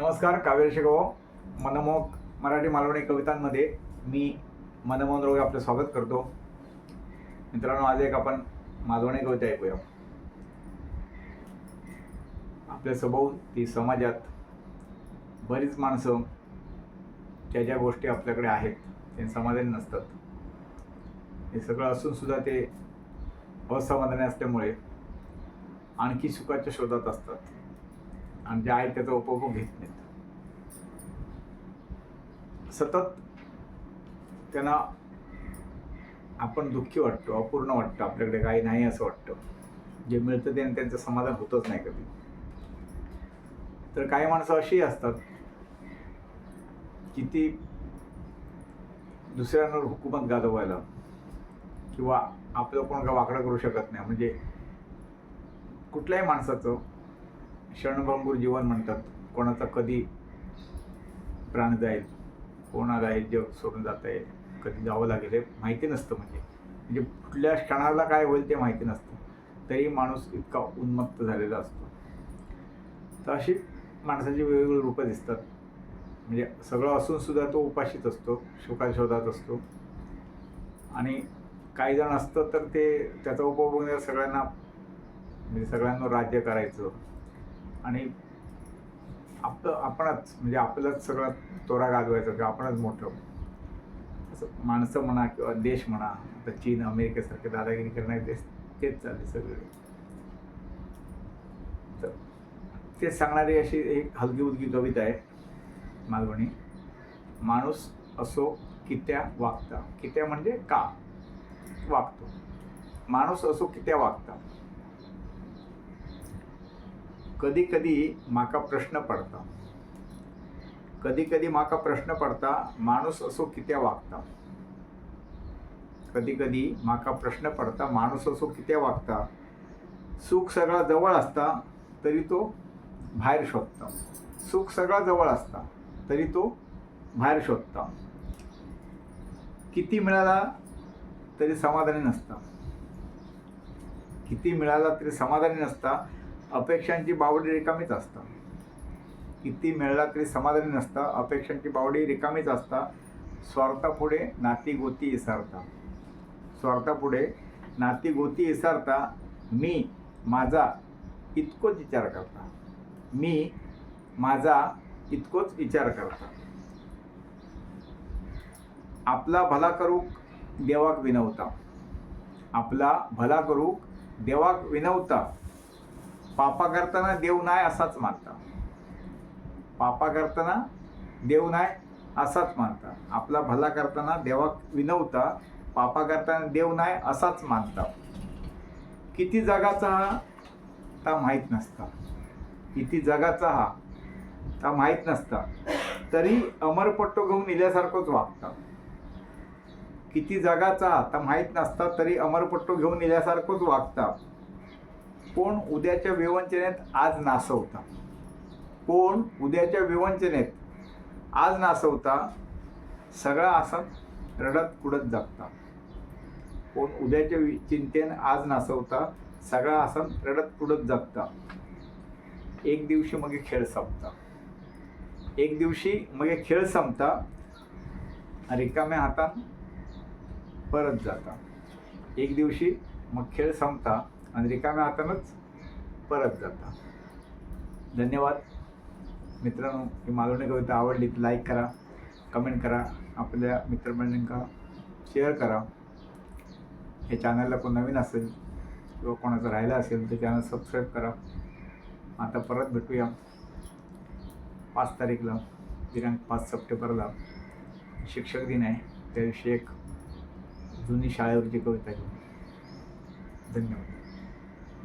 नमस्कार काव्य शिकव. मनमोहक मराठी मालवणी कवितांमध्ये मी मनमोहन रोगे आपलं स्वागत करतो. मित्रांनो आज एक आपण मालवणी कविता ऐकूया. आपल्या सभोवती समाजात बरीच माणसं ज्या ज्या गोष्टी आपल्याकडे आहेत ते समाधानी नसतात. हे सगळं असून सुद्धा ते असमाधानी असल्यामुळे आणखी सुखाच्या शोधात असतात. आणि जे आहेत त्याचा उपभोग घेत नाहीत. सतत त्यांना आपण दुःखी वाटतो अपूर्ण वाटतं आपल्याकडे काही नाही असं वाटतं. जे मिळतं ते त्यांचं समाधान होतच नाही कधी. तर काही माणसं अशीही असतात की ती दुसऱ्यांवर हुकूमत गाजवायला किंवा आपलं कोण का वाकडं करू शकत नाही. म्हणजे कुठल्याही माणसाचं क्षणभंगूर जीवन म्हणतात. कोणाचा कधी प्राण जाईल कोणाला हे जग सोडून जात आहे कधी जावं लागेल हे माहिती नसतं म्हणजे. म्हणजे कुठल्या क्षणाला काय होईल ते माहिती नसतं. तरी माणूस इतका उन्मत्त झालेला असतो. तर अशी माणसाची वेगवेगळी रूपं दिसतात. म्हणजे सगळं असून सुद्धा तो उपाशीत असतो शोकाशोधात असतो. आणि काही जण असतं तर ते त्याचा उपभोग सगळ्यांना म्हणजे सगळ्यांवर राज्य करायचं. आणि आपलं आपणच म्हणजे आपलंच सगळं तोरा गाजवायचा किंवा आपणच मोठं. असं माणसं म्हणा किंवा देश म्हणा आता चीन अमेरिकेसारखे दादागिरी करणारे देश तेच चालले सगळे. तर ते सांगणारी अशी एक हलकी उलकी कविता आहे मालवणी. माणूस असो कित्या वागता. कित्या म्हणजे का? वागतो. माणूस असो कित्या वागता? कधी कधी माका प्रश्न पडता. कधी कधी माका प्रश्न पडता माणूस असो कित्या वागता? कधी कधी माका प्रश्न पडता माणूस असो कित्या वागता? सुख सगळा जवळ असता तरी तो बाहेर शोधता. सुख सगळा जवळ असता तरी तो बाहेर शोधता. किती मिळाला तरी समाधानी नसता. किती मिळाला तरी समाधानी नसता अपेक्षांची बावडी रिकामीच असतं. किती मिळला तरी समाधानी नसता. अपेक्षांची बावडी रिकामीच असता. स्वार्थापुढे नाती गोती इसारता. स्वार्थापुढे नाती गोती इसारता. मी माझा इतकोच विचार करता. मी माझा इतकोच विचार करता. आपला भला करूक देवाक विनवता. आपला भला करूक देवाक विनवता. पापा करताना देव नाही असाच मानता पापा करताना देव नाही असाच मानता आपला भला करताना देवाक विनवता पापा करताना देव नाही असाच मानता किती जगाचा हा ता माहीत नसता. किती जगाचा हा ता माहीत नसता. तरी अमरपट्टो घेऊन इल्यासारखंच वागता किती जगाचा हा ता माहीत नसता तरी अमरपट्टो घेऊन इल्यासारखंच वागता कोण उद्याच्या विवंचनेत आज नासवता? कोण उद्याच्या विवंचनेत आज नासवता? सगळा असत रडत कुडत जगता. कोण उद्याच्या वि- चिंतेने आज नासवता? सगळा आसन रडत कुडत जगता. एक दिवशी मग खेळ संपता. एक दिवशी मग खेळ संपता रिकाम्या हातात परत जाता. एक दिवशी मग खेळ संपता आणि रिकाम्या हातानंच परत जाता. धन्यवाद. मित्रांनो ही मालवणी कविता आवडली तर लाईक करा कमेंट करा आपल्या मित्रमंडळींका शेअर करा. हे चॅनलला कोण नवीन असेल किंवा कोणाचं राहिलं असेल तर चॅनल सबस्क्राईब करा. आता परत भेटूया पाच तारीखला दिनांक पाच सप्टेंबरला. शिक्षक दिन आहे त्या दिवशी एक जुनी शाळेवरची कविता घेऊन धन्यवाद.